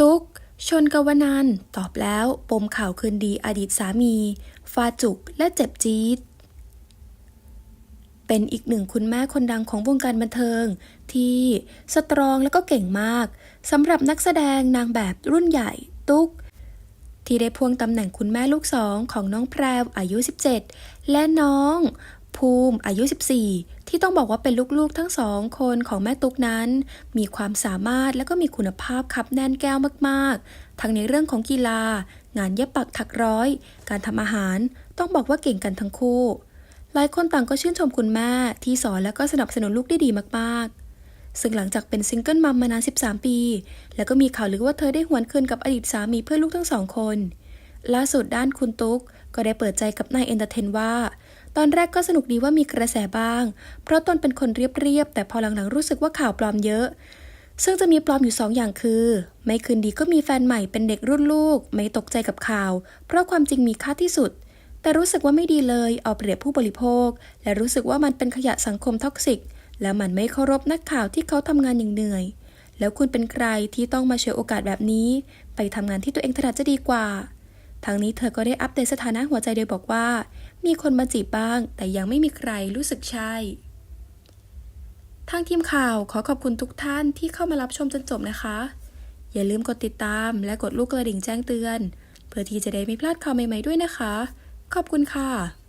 ตุ๊ก ชนกวนันตอบแล้วปมข่าวคืนดีอดีตสามี ฟาจุกและเจ็บจี๊ดเป็นอีกหนึ่งคุณแม่คนดังของวงการบันเทิง ที่สตรองและก็เก่งมากสำหรับนักแสดงนางแบบรุ่นใหญ่ตุ๊ก ที่ได้พ่วงตำแหน่งคุณแม่ลูกสองของน้องแพรวอายุ 17 และน้อง ภูมิอายุ 14 ที่ต้องบอกว่าเป็นลูกๆทั้งสองคนของแม่ตุ๊กนั้น มีความสามารถและก็มีคุณภาพคับแน่นแก้วมากๆ ทั้งในเรื่องของกีฬา งานเย็บปักถักร้อย การทำอาหาร ต้องบอกว่าเก่งกันทั้งคู่ หลายคนต่างก็ชื่นชมคุณแม่ที่สอนและก็สนับสนุนลูกได้ดีมากๆซึ่งหลังจากเป็นซิงเกิลมัมมานาน 13 ปี แล้วก็มีข่าวลือว่าเธอได้หวนคืนกับอดีตสามีเพื่อลูกทั้งสองคน ล่าสุดด้านคุณตุ๊ก ก็ได้เปิดใจกับนายเอนเตอร์เทนว่า ตอนแรกก็สนุกดีว่ามีกระแสบ้าง เพราะตนเป็นคนเรียบๆแต่พอหลังๆรู้สึกว่าข่าวปลอมเยอะ ซึ่งจะมีปลอมอยู่สองอย่างคือ ไม่คืนดีก็มีแฟนใหม่เป็นเด็กรุ่นลูก ไม่ตกใจกับข่าว เพราะความจริงมีค่าที่สุด แต่รู้สึกว่าไม่ดีเลย เอาเปรียบผู้บริโภค และรู้สึกว่ามันเป็นขยะสังคมท็อกซิก และมันไม่เคารพนักข่าวที่เขาทำงานอย่างเหนื่อย แล้วคุณเป็นใครที่ต้องมาเฉยโอกาสแบบนี้ ไปทำงานที่ตัวเองถนัดจะดีกว่า ทั้งนี้เธอก็ได้อัปเดตสถานะหัวใจโดยบอกว่า มีคนมาจีบบ้าง แต่ยังไม่มีใครรู้สึกใช่ ทางทีมข่าวขอขอบคุณทุกท่านที่เข้ามารับชมจนจบนะคะ อย่าลืมกดติดตามและกดลูกกระดิ่งแจ้งเตือน เพื่อที่จะได้ไม่พลาดข่าวใหม่ๆด้วยนะคะ ขอบคุณค่ะ